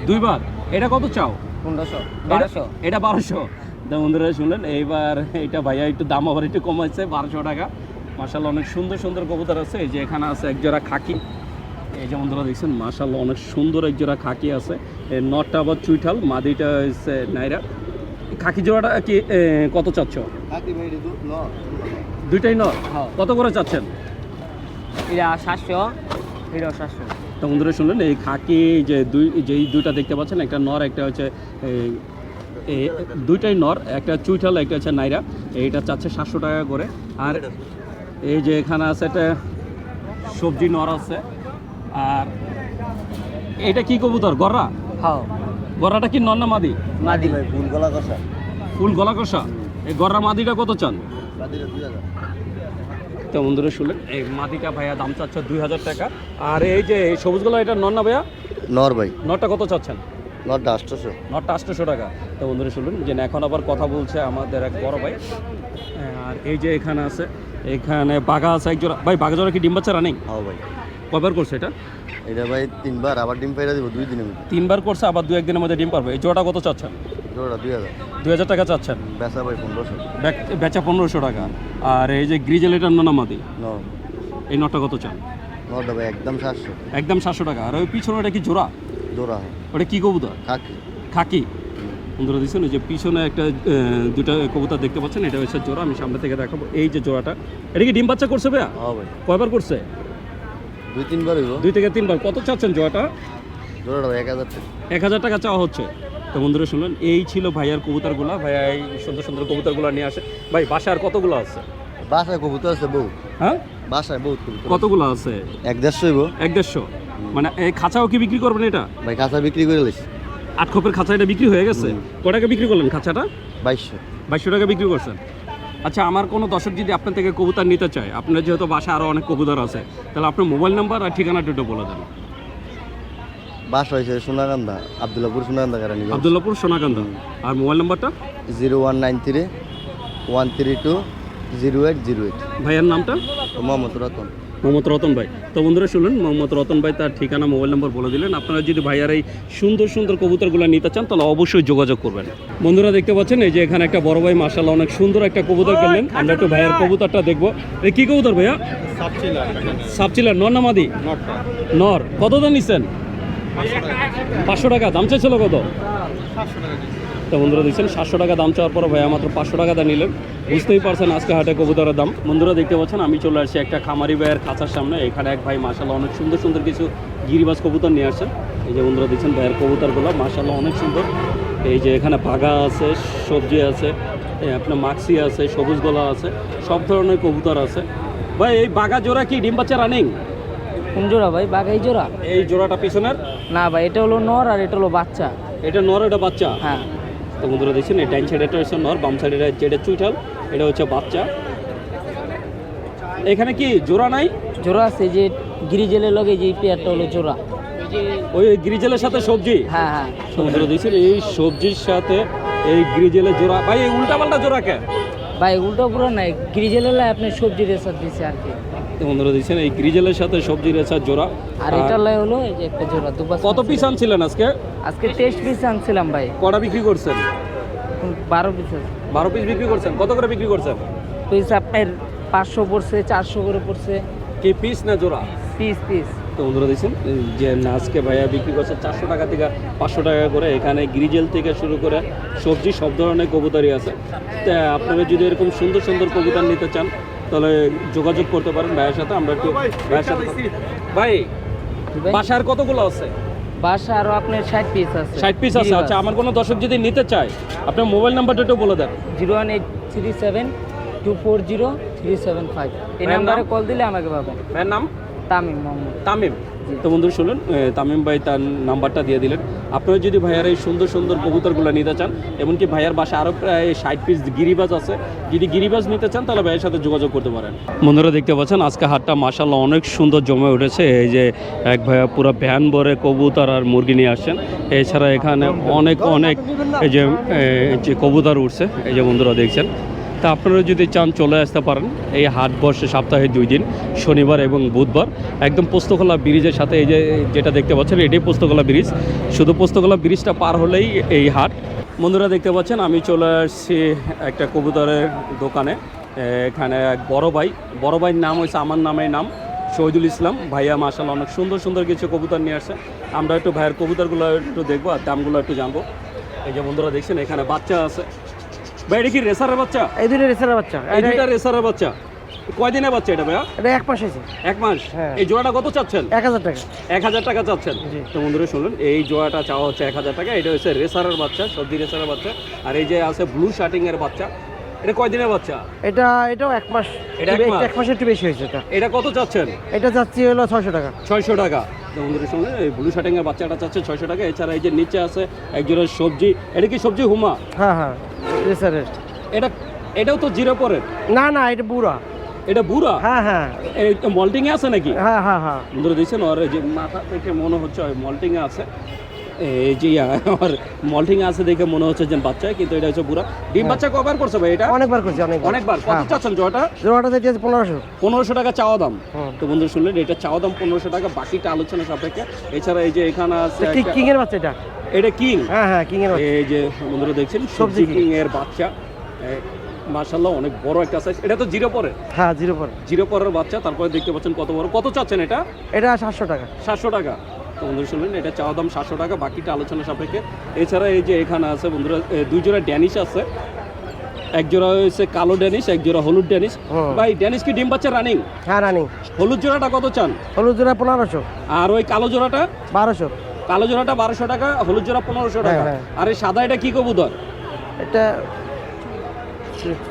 দুইবার। এটা কত চাও? পনেরোশো বারোশো। এটা বারোশো। তো বন্ধুরা শুনলেন এইবার এটা ভাইয়া একটু দাম আবার একটু কমাইছে বারোশো টাকা। মার্শাল অনেক সুন্দর সুন্দর কবুতর আছে। এই যে এখানে আছে এক জোড়া খাকি। এই যে বন্ধুরা দেখছেন মার্শাল্লাহ অনেক সুন্দর এক জোড়া খাকি আছে। এই নটটা আবার চুইঠাল মাদিটা হচ্ছে নাইরা। খাকি জোড়াটা কি কত চাচ্ছ? দুইটাই নর হ্যাঁ। কত করে চাচ্ছেন? এটা সাতশো এটাও সাতশো। তো বন্ধুরা শুনলেন এই খাকি যে দুই যেই দুইটা দেখতে পাচ্ছেন একটা নর একটা হচ্ছে দুইটাই নর একটা চুইঠাল একটা হচ্ছে নাইরা। এইটা চাচ্ছে সাতশো টাকা করে। আর এই যে এখানে আছে একটা সবজি নর আছে। আর এটা কি কবুতর? গররা? হ্যাঁ। গররাটা কি নন্না মাদি? মাদি ভাই ফুল গলা কষা ফুল গলা কষা এই গররা মাদিটা কত চান? তো বন্ধুরা শুনলেন এই মাদিটা ভাইয়া দাম চাচ্ছে দুই হাজার টাকা। আর এই যে এই সবুজ গলা এটা নন্না ভাইয়া? নর ভাই। নরটা কত চাচ্ছেন? নরটা আটশোশো। নটটা আটশোশো টাকা। তো বন্ধুরা শুনলেন যে এখন আবার কথা বলছে আমাদের এক বড় ভাই। আর এই যে এখানে আছে এখানে বাঘা আছে একজোড়া। ভাই বাঘা জোড়া কি ডিম বাচ্চা রানিং? হ্যাঁ ভাই। কবার করছে এটা? এটা ভাই তিনবার আবার ডিম পাইরা দিব দুই দিনের মধ্যে। তিনবার করছে আবার দু একদিনের মধ্যে ডিম পারবে। এই জোড়াটা কত চাচ্ছেন? জোড়া দুই হাজার। দুই হাজার টাকা চাচ্ছেন? বেচা ভাই পনেরোশো। বেচ- পনেরোশো টাকা। আর এই যে গ্রিজেল এটার ননামাদি এই নটটা কত চান? নরটা ভাই একদম সাতশো। একদম সাতশো টাকা। আর ওই পিছনে ওটা কি জোড়া? জোড়া। ওটা কি কবুতর? খাকি। খাকি। বন্ধুরা দিচ্ছেন ওই যে পিছনে একটা দুটা কবুতর দেখতে পাচ্ছেন এটা হচ্ছে জোড়া। আমি সামনে থেকে দেখাবো। এই যে জোড়াটা এটা কি ডিম বাচ্চা করছে ভাইয়া? হ্যাঁ ভাই। কয়বার করছে? দুই তিনবার হইব। দুই থেকে তিনবার। কত চাচ্ছেন জোড়াটা ভাই এক হাজার টাকা। এক হাজার টাকা চাওয়া হচ্ছে। তো বন্ধুরা শুনলেন এই ছিল ভাইয়ার কবুতরগুলো। এই সুন্দর সুন্দর কবুতরগুলো নিয়ে আসে। ভাই বাসার কতগুলো আছে? বাসায় কবুতর আছে বহু হ্যাঁ? বাসায় বহুত কবুতর। কতগুলো আছে? এক দেড়শো হইব। এক দেড়শো? মানে এই খাঁচাও কি বিক্রি করবেন এটা? ভাই কাঁচা বিক্রি করে লাইছি আট খোপের খাঁচা এটা বিক্রি হয়ে গেছে? ক টাকা বিক্রি করলেন খাঁচাটা? বাইশশো। বাইশশো টাকা বিক্রি করছেন। আচ্ছা আমার কোনো দর্শক যদি আপনার থেকে কবুতর নিতে চায় আপনার যেহেতু বাসা আরও অনেক কবুতর আছে তাহলে আপনার মোবাইল নাম্বার আর ঠিকানা একটু বলে দেন। বাস হয়েছে সোনাকান্দা আবদুল্লাপুর সোনাকান্দা কারণে আবদুল্লাপুর সোনাকান্দা। আর মোবাইল নাম্বারটা? Zero one nine three one three two zero eight zero eight. ভাইয়ের নামটা? মোহাম্মদ রতন। মোহাম্মদ রতন ভাই। তো বন্ধুরা শুনলেন মোহাম্মদ রতন ভাই তার ঠিকানা মোবাইল নম্বর বলে দিলেন। আপনারা যদি ভাইয়ার এই সুন্দর সুন্দর কবুতরগুলো নিতে চান তাহলে অবশ্যই যোগাযোগ করবেন। বন্ধুরা দেখতে পাচ্ছেন এই যে এখানে একটা বড় ভাই মার্শাল্লাহ অনেক সুন্দর একটা কবুতর কিনলেন। আমরা একটু ভাইয়ার কবুতরটা দেখব। এই কি কবুতর ভাইয়া? সাপচিলার। নর নামাদি নর। কত দাম নিচ্ছেন পাঁচশো টাকা। দাম চাইছিল কত? তো বন্ধুরা দেখছেন সাতশো টাকা দাম চাওয়ার পর ভাইয়া মাত্র পাঁচশো টাকা দা নিলেন। বুঝতেই পারছেন আজকে হাটে কবুতরের দাম। বন্ধুরা দেখতে পাচ্ছেন আমি চলে আসছি একটা খামারি ভাইয়ের খাঁচার সামনে। এখানে এক ভাই মাসাল্লাহ অনেক সুন্দর সুন্দর কিছু গিরিবাজ কবুতর নিয়ে আসছেন। এই যে বন্ধুরা দেখছেন ভাইয়ের কবুতরগুলো মাসাল্লাহ অনেক সুন্দর। এই যে এখানে বাঘা আছে সবজি আছে আপনার মাক্সি আছে সবুজ গলা আছে সব ধরনের কবুতর আছে। ভাই এই বাঘা জোড়া কি? ডিম বাচ্চা রানিং? কোন জোড়া ভাই? বাঘাই জোড়া? এই জোড়াটা পিছনের? না ভাই এটা হলো নর আর এটা হলো বাচ্চা। এটা নর এটা বাচ্চা? হ্যাঁ। তো বন্ধুরা দেখছেন এই ডাইন সাইডে এটা হচ্ছে নর বাম সাইডে যেটা চুইঠাল এটা হচ্ছে বাচ্চা। এখানে কি জোড়া নাই? জোড়া আছে যে গিরিজেলের লগে যে পেয়ারটা হলো জোড়া। ওই গ্রিজেলের সাথে সবজি? হ্যাঁ হ্যাঁ। বন্ধুরা দেখছেন এই সবজির সাথে এই গ্রিজেলের জোড়া। ভাই এই উল্টা পাল্টা জোড়া কে? ভাই উল্টো পুরো নাই গিরিজেলের লাই আপনি সবজি রেসার দিছে আর কি। তো বন্ধুরা এই গ্রিজেলের সাথে সবজি রেছার জোড়া। আর এটার লাই হলো এই যে একটা জোড়া দুবার কত পিস আনছিলেন আজকে? আজকে টেস্ট পিস আনছিলাম ভাই। কটা বিক্রি করছেন? বারো পিস আছে। বারো পিস বিক্রি করছেন। কত করে বিক্রি করছেন? পিস আপনার পাঁচশো পড়ছে চারশো করে পড়ছে। কি পিস না জোড়া? পিস পিস তো বন্ধুরা দেখছেন যে আজকে ভাইয়া বিক্রি করছে চারশো টাকা থেকে পাঁচশো টাকা করে। এখানে গ্রিজেল থেকে শুরু করে সবজি সব ধরনের কবুতরই আছে। তা আপনারা যদি এরকম সুন্দর সুন্দর কবুতর নিতে চান তাহলে যোগাযোগ করতে পারেন ভাইয়ের সাথে আমরা একটু ভাইয়ের সাথে ভাই বাসার কতগুলো আছে? বাসা আরও আপনার ষাট পিস আছে। ষাট পিস আছে আচ্ছা আমার কোনো দর্শক যদি নিতে চায় আপনার মোবাইল নাম্বারটা একটু বলে দেন। Zero one eight three seven two four zero three seven five. এই নাম্বারে কল দিলে আমাকে পাবেন। ভাইয়ের নাম? তামিম মোহাম্মদ। তামিম? তো বন্ধু শুনুন তামিম ভাই তার নাম্বারটা দিয়ে দিলেন। আপনারা যদি ভাইয়ার এই সুন্দর সুন্দর কবুতরগুলো নিতে চান এমনকি ভাইয়ার বাসা আরও প্রায় ষাট পিস গিরিবাজ আছে যদি গিরিবাজ নিতে চান তাহলে ভাইয়ের সাথে যোগাযোগ করতে পারেন। বন্ধুরা দেখতে পাচ্ছেন আজকে হাটটা মাসাল্লাহ অনেক সুন্দর জমে উঠেছে। এই যে এক ভাইয়া পুরো ভ্যান ভরে কবুতর আর মুরগি নিয়ে আসছেন। এছাড়া এখানে অনেক অনেক এই যে কবুতর উঠছে। এই যে বন্ধুরা দেখছেন তা আপনারা যদি চান চলে আসতে পারেন, এই হাট বসে সপ্তাহে দুই দিন, শনিবার এবং বুধবার। একদম পোস্তকলা ব্রিজের সাথে এই যে, যেটা দেখতে পাচ্ছেন, এটাই পোস্তকলা ব্রিজ। শুধু পোস্তকলা ব্রিজটা পার হলেই এই হাট। বন্ধুরা দেখতে পাচ্ছেন, আমি চলে আসছি একটা কবুতরের দোকানে। এখানে এক বড় ভাই, বড় ভাইয়ের নাম হয়েছে আমার নামের নাম শহীদুল ইসলাম। ভাইয়া মাসাল অনেক সুন্দর সুন্দর কিছু কবুতর নিয়ে আসছে। আমরা একটু ভাইয়ের কবুতরগুলো একটু দেখব আর দামগুলো একটু জানব। এই যে বন্ধুরা দেখছেন, এখানে বাচ্চা আছে। ভাই এটা কি রেসারের বাচ্চা? এই দুটো রেসার বাচ্চা। এই দুইটা রেসারের বাচ্চা। কয়দিনের বাচ্চা এটা ভাইয়া? এটা এক মাস হয়েছে। এক মাস? হ্যাঁ। এই জোড়াটা কত চাচ্ছেন? এক হাজার টাকা। এক হাজার টাকা চাচ্ছেন। তো বন্ধুরা শুনলেন এই জোড়াটা চাওয়া হচ্ছে এক হাজার টাকা। এটা হচ্ছে রেসারের বাচ্চা সর্দি রেসারের বাচ্চা। আর এই যে আছে ব্লু শার্টিং এর বাচ্চা। এটা কয়দিনের বাচ্চা? এটা এটাও এক মাস। এটা এক মাসের একটু বেশি হয়েছে এটা। এটা কত চাচ্ছেন? এটা যাচ্ছি হলো ছয়শো টাকা। ছয়শো টাকা। বন্ধুরা শুনলেন এই ব্লু শার্টিং এর বাচ্চাটা চাচ্ছে ছয়শো টাকা। এছাড়া এই যে নিচে আছে একজনের সবজি। এটা কি সবজি হুমা? হ্যাঁ হ্যাঁ। রেসারের এটা এটাও তো জিরো পরের? না না এটা বুড়া। এটা বুড়া? হ্যাঁ হ্যাঁ। মল্টিং এ আছে নাকি? হ্যাঁ হ্যাঁ হ্যাঁ। বন্ধুরা দেখছেন ওর যে মাথা থেকে মনে হচ্ছে মল্টিং এ আছে। এই যে আর মল্টিং আছে দেখে মনে হচ্ছে যে বাচ্চা কিন্তু এটা হচ্ছে বুড়া। ডিম বাচ্চা কবার করছে ভাই এটা? অনেকবার করছি অনেক অনেকবার। কত হ্যাঁ। চাচ্ছেন জয়টা জোড়াটা যেতে আছে পনেরোশো। পনেরোশো টাকা চাওয়া দাম। তো বন্ধু শুনলেন এটা চাওয়া দাম পনেরোশো টাকা বাকিটা আলোচনা সাপেক্ষে। এছাড়া এই যে এখানে আছে কিং এর বাচ্চা এটা? এটা কিং। হ্যাঁ হ্যাঁ কিং এর বাচ্চা। এই যে বন্ধুরা দেখছেন সবজি কিং। এর বাচ্চা। মার্শাল্লাহ অনেক বড় একটা সাইজ এটা তো জিরো পরে? হ্যাঁ জিরো পর। জিরো পরের বাচ্চা তারপরে দেখতে পাচ্ছেন কত বড়। কত চাচ্ছেন এটা? এটা সাতশো টাকা। সাতশো টাকা। তো বন্ধুরা শুনলেন এটা চাওয়া দাম সাতশো টাকা বাকিটা আলোচনা সাপেক্ষে। এছাড়া এই যে এখানে আছে বন্ধুরা দুই জোড়া ড্যানিশ আছে। এক জোড়া হয়েছে কালো ড্যানিশ এক জোড়া হলুদ ড্যানিশ। ভাই ড্যানিশ কি ডিম বাচ্চা রানিং? হ্যাঁ রানি। হলুদ জোড়াটা কত চান? হলুদ জোড়া পনেরোশো। আর ওই কালো জোড়াটা? বারোশো। কালো জোড়াটা বারোশো টাকা হলুদ জোড়া পনেরোশো টাকা। হ্যাঁ, আর এই সাদা এটা কি কবুতর? এটা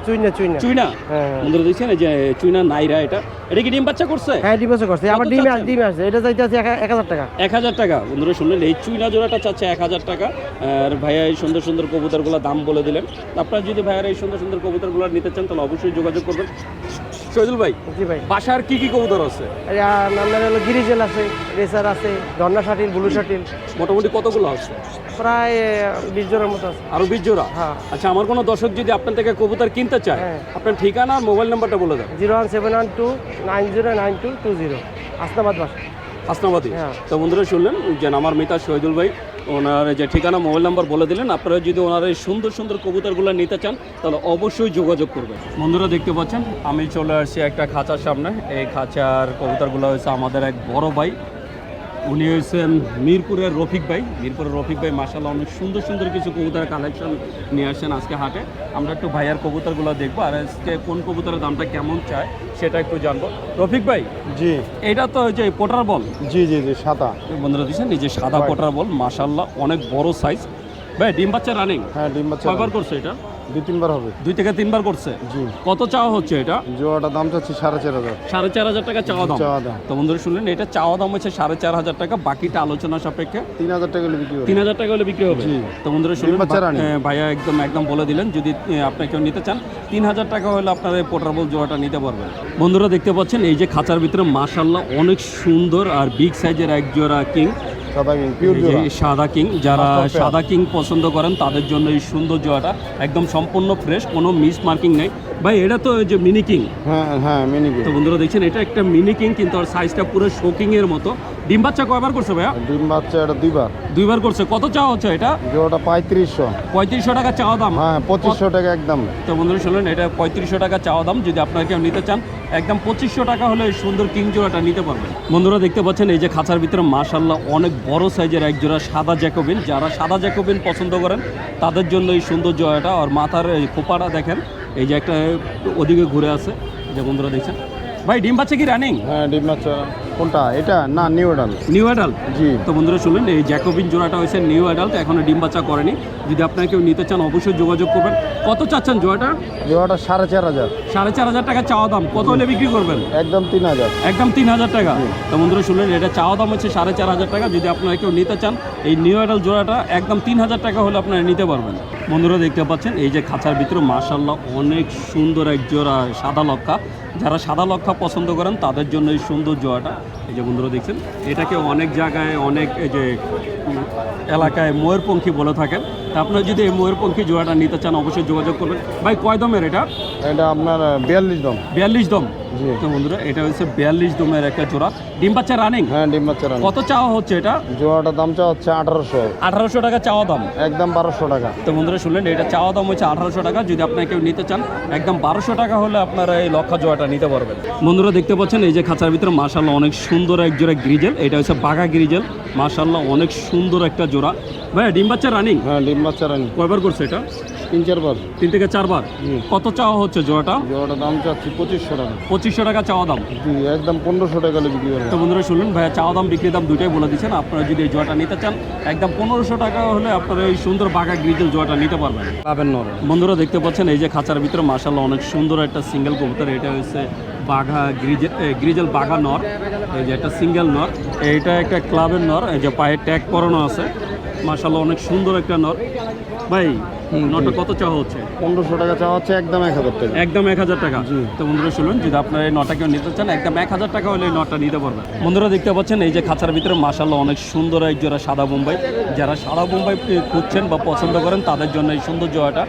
চুইনা চুইনা। চুইনা? হ্যাঁ হ্যাঁ। বন্ধুরা দেখছেন যে চুইনা নাইরা এটা? এটা কি ডিম বাচ্চা করছে? হ্যাঁ করছে। আবার ডিম এটা চাইতে আছে এক হাজার টাকা। এক হাজার টাকা। বন্ধুরা শুনলেন এই চুইনা জোড়াটা চাচ্ছে এক হাজার টাকা। আর ভাইয়া এই সুন্দর সুন্দর কবুতরগুলো দাম বলে দিলেন। আপনারা যদি ভাইয়ার এই সুন্দর সুন্দর কবুতরগুলো নিতে চান তাহলে অবশ্যই যোগাযোগ করবেন। শহীদুল ভাই জি ভাই। বাসার কি কি কবুতর আছে? আপনার হলো গিরিজেল আছে রেসার আছে ঝর্ণা শাটিল ব্লু শাটিল। মোটামুটি কতগুলো আছে? প্রায় বিশ জনের মতো আছে। আরও বিশ জোড়া? হ্যাঁ। আচ্ছা আমার কোনো দর্শক যদি আপনার থেকে কবুতর কিনতে চায় হ্যাঁ। আপনার ঠিকানা আর মোবাইল নাম্বারটা বলে দেন। Zero one seven one two nine zero nine two two zero. Asnabad বাসা। হাসনাবাদী হ্যাঁ। তো বন্ধুরা শুনলেন যে আমার মিতা শহীদুল ভাই ওনার যে ঠিকানা, মোবাইল নাম্বার বলে দিলেন। আপনারা যদি ওনার এই সুন্দর সুন্দর কবুতরগুলো নিতে চান, তাহলে অবশ্যই যোগাযোগ করবেন। বন্ধুরা, দেখতে পাচ্ছেন, আমি চলে আসছি একটা খাঁচার সামনে। এই খাঁচার কবুতরগুলো হয়েছে আমাদের এক বড় ভাই। উনি হয়েছেন মিরপুরের রফিক ভাই। মিরপুরের রফিক ভাই মাসাল্লাহ অনেক সুন্দর সুন্দর কিছু কবুতরের কালেকশন নিয়ে আসছেন আজকে হাটে। আমরা একটু ভাইয়ার কবুতরগুলো দেখব আর আজকে কোন কবুতরের দামটা কেমন চায় সেটা একটু জানব। রফিক ভাই জি। এটা তো যে পোটার বল? জি জি জি সাদা। বন্ধুরা দিচ্ছেন এই যে সাদা পটার বল মাশাল্লাহ অনেক বড় সাইজ ভাই ডিম বাচ্চা রানিং হ্যাঁ ডিম বাচ্চা কয়বার করছে এটা? দুই তিনবার হবে। দুই থেকে তিনবার করছে? জি। কত চাওয়া হচ্ছে এটা? জোয়াটা দাম চাচ্ছি সাড়ে চার হাজার। সাড়ে চার হাজার টাকা চাওয়া দাম। চাওয়া দাম। তো বন্ধুরা শুনলেন এটা চাওয়া দাম হচ্ছে সাড়ে চার হাজার টাকা বাকিটা আলোচনা সাপেক্ষে তিন হাজার টাকা হলে বিক্রি তিন হাজার টাকা হলে বিক্রি হবে। তো বন্ধুরা শুনলেন ভাইয়া একদম একদম বলে দিলেন যদি আপনি কেউ নিতে চান তিন হাজার টাকা হলে আপনারা এই পোটারবল জোড়াটা নিতে পারবেন। বন্ধুরা দেখতে পাচ্ছেন এই যে খাঁচার ভিতরে মাশাল্লাহ অনেক সুন্দর আর বিগ সাইজের এক জোড়া কিং। সাদা কিং যারা সাদা কিং পছন্দ করেন তাদের জন্য এই সুন্দর জোড়াটা একদম সম্পূর্ণ ফ্রেশ কোনো মিস মার্কিং নেই। ভাই এটা তো যে মিনি কিং হ্যাঁ হ্যাঁ মিনি কিং তো বন্ধুরা দেখছেন এটা একটা মিনি কিং কিন্তু ওর সাইজটা পুরো শোকিং এর মতো। ডিম বাচ্চা কয়বার করছে ভাইয়া? ডিম বাচ্চা এটা দুইবার। দুইবার করছে। কত চাওয়া হচ্ছে এটা? জোয়াটা পঁয়ত্রিশশো। পঁয়ত্রিশশো টাকা চাওয়া দাম। হ্যাঁ পঁচিশশো টাকা একদম। তো বন্ধুরা শুনলেন এটা পঁয়ত্রিশশো টাকা চাওয়া দাম। যদি আপনারা কেউ নিতে চান একদম পঁচিশশো টাকা হলে সুন্দর কিং জোড়াটা নিতে পারবেন। বন্ধুরা দেখতে পাচ্ছেন এই যে খাঁচার ভিতরে মাশাল্লাহ অনেক বড় সাইজের এক জোড়া সাদা জ্যাকোবিন। যারা সাদা জ্যাকোবিন পছন্দ করেন তাদের জন্য এই সুন্দর জোড়াটা। আর মাথার এই খোপাটা দেখেন এই যে একটা ওদিকে ঘুরে আসে যে বন্ধুরা দেখছেন। ভাই ডিম বাচ্চা কি রানিং হ্যাঁ ডিম বাচ্চা কোনটা? এটা? না নিউ ডাল নিউ অ্যাডাল্ট জি। তো বন্ধুরা শুনলেন এই জ্যাকোবিন জোড়াটা হয়েছে নিউ অ্যাডাল্ট এখনও ডিম বাচ্চা করেনি। যদি আপনারা কেউ নিতে চান অবশ্যই যোগাযোগ করবেন। কত চাচ্ছেন জোড়াটা? জোড়াটা সাড়ে চার হাজার। সাড়ে চার হাজার টাকা চাওয়া দাম। কত হলে বিক্রি করবেন? একদম তিন হাজার। একদম তিন হাজার টাকা। তো বন্ধুরা শুনলেন এটা চাওয়া দাম হচ্ছে সাড়ে চার হাজার টাকা। যদি আপনারা কেউ নিতে চান এই নিউ অ্যাডাল জোড়াটা একদম তিন হাজার টাকা হলে আপনারা নিতে পারবেন। বন্ধুরা দেখতে পাচ্ছেন এই যে খাঁচার ভিতরে মার্শাল্লাহ অনেক সুন্দর এক জোড়া সাদা লক্ষা যারা সাদা লক্ষা পছন্দ করেন তাদের জন্য এই সুন্দর জোয়াটা এই যে বন্ধুরা দেখছেন এটাকে অনেক জায়গায় অনেক এই যে এলাকায় ময়ূরপঙ্খী বলে থাকেন। তা আপনারা যদি এই ময়ূরপঙ্খী জোয়াটা নিতে চান অবশ্যই যোগাযোগ করবেন। ভাই কয় দমের এটা? এটা আপনার বিয়াল্লিশ দম। বিয়াল্লিশ দম। তো বন্ধুরা এটা হচ্ছে বিয়াল্লিশ দমের একটা জোড়া। ডিম বাচ্চা রানিং হ্যাঁ ডিম বাচ্চা রানি কত চাওয়া হচ্ছে এটা? জোয়াটার দাম চা হচ্ছে আঠারোশো। আঠারোশো টাকা চাওয়া দাম? একদম বারোশো টাকা। তো বন্ধুরা শুনলেন এটা চাওয়া দাম হচ্ছে আঠারোশো টাকা। যদি আপনারা কেউ নিতে চান একদম বারোশো টাকা হলে আপনারা এই লক্ষা জোড়াটা নিতে পারবেন। বন্ধুরা দেখতে পাচ্ছেন এই যে খাঁচার ভিতরে মাশাল্লাহ অনেক সুন্দর এক জোড়া গ্রিজেল এটা হচ্ছে বাঘা গ্রিজেল মাশাল্লাহ অনেক সুন্দর একটা জোড়া। ভাই ডিম বাচ্চা রানিং হ্যাঁ ডিম বাচ্চা রানি কয়বার করছে এটা? তিন চারবার। তিন থেকে চারবার? কত চাওয়া হচ্ছে জোড়াটা? জোড়াটা দাম চাচ্ছি পঁচিশশো টাকা। পঁচিশশো টাকা চাওয়া দাম? জি একদম পনেরোশো টাকা হলে বিক্রি তো বন্ধুরা শুনলেন ভাইয়া চাওয়া দাম বিক্রি দাম দুটাই বলে দিচ্ছেন। আপনারা যদি এই জোয়াটা নিতে চান একদম পনেরোশো টাকা হলে আপনারা এই সুন্দর বাঘা গ্রিজেল জোয়াটা নিতে পারবেন। পাবেন নর বন্ধুরা দেখতে পাচ্ছেন এই যে খাঁচার ভিতরে মাসাল্লাহ অনেক সুন্দর একটা সিঙ্গেল কবুতর। এটা হচ্ছে বাঘা গ্রিজেল গ্রিজেল বাঘা নর। এই যে একটা সিঙ্গেল নর। এইটা একটা ক্লাবের নর। এই যে পায়ে ট্যাগ করানো আছে। মাসাল্লাহ অনেক সুন্দর একটা নর। ভাই নরটা কত চাওয়া হচ্ছে? পনেরোশো টাকা চাওয়া হচ্ছে একদম এক হাজার টাকা। একদম এক হাজার টাকা। তো বন্ধুরা শুনুন যদি আপনারা এই নটা কেউ নিতে চান একদম এক হাজার টাকা হলে নটা নিতে পারবেন। বন্ধুরা দেখতে পাচ্ছেন এই যে খাঁচার ভিতরে মাসাল্লাহ অনেক সুন্দর এক জোড়া সাদা বোম্বাই। যারা সাদা বোম্বাই খুঁজছেন বা পছন্দ করেন তাদের জন্য এই সুন্দর জোড়াটা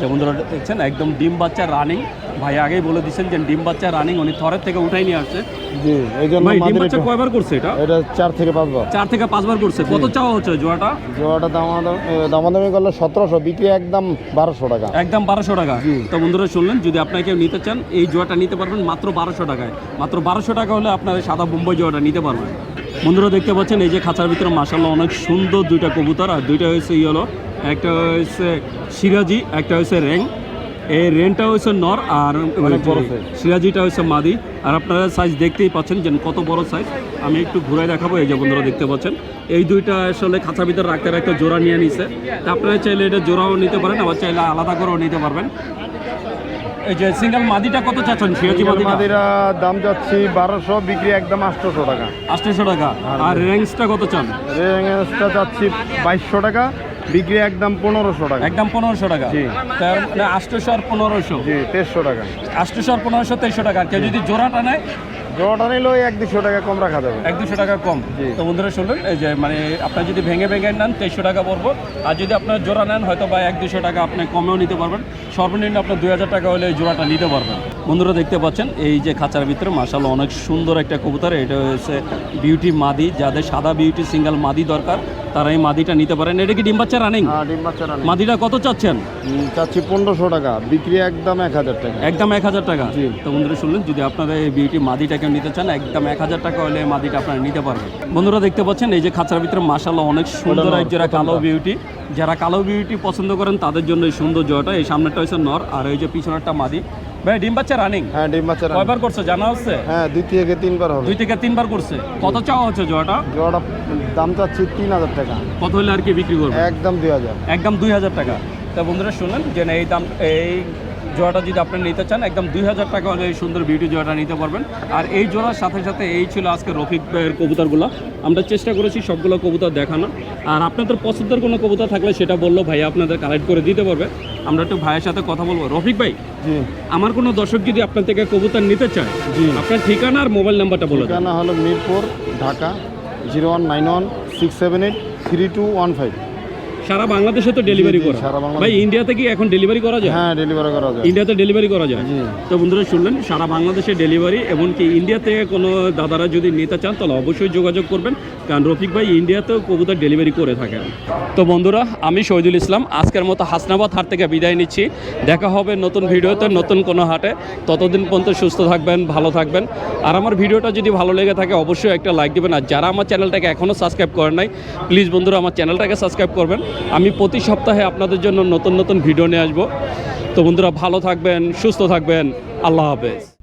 যে বন্ধুরা দেখছেন একদম ডিম বাচ্চা রানিং ভাই আগেই বলে দিচ্ছেন যে ডিম বাচ্চা রানিং উনি থরের থেকে উঠাই নিয়ে আসছে। জি এই জন্য ভাই ডিম বাচ্চা কয়বার করছে এটা? এটা চার থেকে পাঁচবার। চার থেকে পাঁচবার করছে। কত চাওয়া হচ্ছে জোড়াটা? জোড়াটা দামাদাম করলে সতেরোশো বিক্রি একদম বারোশো টাকা। একদম বারোশো টাকা। তো বন্ধুরা শুনলেন যদি আপনারা কেউ নিতে চান এই জোয়াটা নিতে পারবেন মাত্র বারোশো টাকায়। মাত্র বারোশো টাকা হলে আপনারা সাদা বোম্বাই জোয়াটা নিতে পারবেন। বন্ধুরা দেখতে পাচ্ছেন এই যে খাঁচার ভিতরে মাসাল্লাহ অনেক সুন্দর দুইটা কবুতর আর দুইটা হয়েছে ইয়েলো। একটা হয়েছে সিরাজি একটা হয়েছে র্যাং এই রেনটা হয়েছে নর আর সিরাজিটা হয়েছে মাদি। আর আপনারা সাইজ দেখতেই পাচ্ছেন যে কত বড় সাইজ আমি একটু ঘুরে দেখাবো এই যে বন্ধুরা দেখতে পাচ্ছেন। এই দুইটা আসলে খাঁচা ভিতরে রাখতে রাখতে জোড়া নিয়ে নিছে। তা আপনারা চাইলে এটা জোড়াও নিতে পারেন আবার চাইলে আলাদা করেও নিতে পারবেন। এই যে সিঙ্গেল মাদিটা কত চাচ্ছেন? সিরাজি মাদিরা দাম যাচ্ছি বারোশো বিক্রি একদম আটশোশো টাকা। আটশোশো টাকা। আর রেঞ্জটা কত চান? রেঞ্জটা যাচ্ছি বাইশশো টাকা। বিক্রি একদম পনেরোশো টাকা। একদম পনেরোশো টাকা। মানে আটশোশো আর পনেরোশো। জি তেইশশো টাকা। আটশোশো আর পনেরোশো তেইশশো টাকা। কেউ যদি জোড়াটা নেয়? জোড়াটা নিলেও এক দুশো টাকা কম রাখা যাবে। এক দুশো টাকা কম। তো বন্ধুরা শুনলেন এই যে মানে আপনার যদি ভেঙে ভেঙে নেন তেইশশো টাকা পড়ব। আর যদি আপনার জোড়া নেন হয়তো বা এক দুশো টাকা আপনি কমেও নিতে পারবেন। সর্বনিম্ন আপনার দুই হাজার টাকা হলে জোড়াটা নিতে পারবেন। বন্ধুরা দেখতে পাচ্ছেন এই যে খাঁচার ভিতরে মাসাল অনেক সুন্দর একটা কবুতর। এটা হচ্ছে বিউটি মাদি যাদের সাদা বিউটি সিঙ্গেল মাদি দরকার। তারা এই মাদিটা নিতে পারেন। এটা কি ডিম বাচ্চা রানিং হ্যাঁ ডিম বাচ্চা রানি। মাদিটা কত চাচ্ছেন? চাচ্ছি পনেরোশো টাকা। বিক্রি একদম এক হাজার টাকা। একদম এক হাজার টাকা। জি। তো বন্ধুরা শুনলেন যদি আপনারা এই বিউটি মাদিটাকে নিতে চান একদম এক হাজার টাকা হলে মাদিটা আপনারা নিতে পারবেন। বন্ধুরা দেখতে পাচ্ছেন এই যে খাঁচার ভিতরে মাসাল্লাহ অনেক সুন্দর এক যারা কালো বিউটি। যারা কালো বিউটি পছন্দ করেন তাদের জন্য এই সুন্দর জয়টা এই সামনেটা হচ্ছে নর আর এই যে পিছনেরটা মাদি। ভাই ডিম বাচ্চা রানিং হ্যাঁ ডিম বাচ্চা রানিং কয়বার করছে? জানা হচ্ছে? হ্যাঁ দুই থেকে তিনবার হবে। দুই থেকে তিনবার করছে। কত চাওয়া হচ্ছে জোড়াটা? জোড়াটা দাম চাচ্ছি তিন হাজার টাকা। কত হলে আর কি বিক্রি করবে? একদম দুই হাজার। একদম দুই হাজার টাকা। তা বন্ধুরা শুনলেন যে না এই দাম এই জোড়াটা যদি আপনি নিতে চান একদম দুই হাজার টাকা হলে এই সুন্দর বিউটি জোড়াটা নিতে পারবেন। আর এই জোড়ার সাথে সাথে এই ছিল আজকে রফিক ভাইয়ের কবুতরগুলো। আমরা চেষ্টা করেছি সবগুলো কবুতর দেখানো আর আপনাদের পছন্দের কোনো কবুতর থাকলে সেটা বলল ভাই আপনাদের কালেক্ট করে দিতে পারবে। আমরা একটু ভাইয়ের সাথে কথা বলব। রফিক ভাই আমার কোনো দর্শক যদি আপনার থেকে কবুতর নিতে চায় আপনার ঠিকানা আর মোবাইল নাম্বারটা বলে দেন ঠিকানা হলো Mirpur Dhaka zero one nine one six seven eight three two one five. সারা বাংলাদেশে তো ডেলিভারি করা। ভাই ইন্ডিয়াতে কি এখন ডেলিভারি করা যায়? হ্যাঁ ডেলিভারি করা যায়। ইন্ডিয়াতে ডেলিভারি করা যায়? তো বন্ধুরা শুনলেন সারা বাংলাদেশে ডেলিভারি এমনকি ইন্ডিয়া থেকে কোনো দাদারা যদি নিতে চান তাহলে অবশ্যই যোগাযোগ করবেন। কারণ রফিক ভাই ইন্ডিয়াতেও কবুতর ডেলিভারি করে থাকেন। তো বন্ধুরা আমি শহীদুল ইসলাম আজকের মতো হাসনাবাদ হাট থেকে বিদায় নিচ্ছি। দেখা হবে নতুন ভিডিওতে নতুন কোনো হাটে। ততদিন পর্যন্ত সুস্থ থাকবেন ভালো থাকবেন। আর আমার ভিডিওটা যদি ভালো লেগে থাকে অবশ্যই একটা লাইক দেবেন। আর যারা আমার চ্যানেলটাকে এখনও সাবস্ক্রাইব করেন নাই প্লিজ বন্ধুরা আমার চ্যানেলটাকে সাবস্ক্রাইব করবেন। আমি প্রতি সপ্তাহে আপনাদের জন্য নতুন নতুন ভিডিও নিয়ে আসব। তো বন্ধুরা ভালো থাকবেন, সুস্থ থাকবেন। আল্লাহ হাফেজ।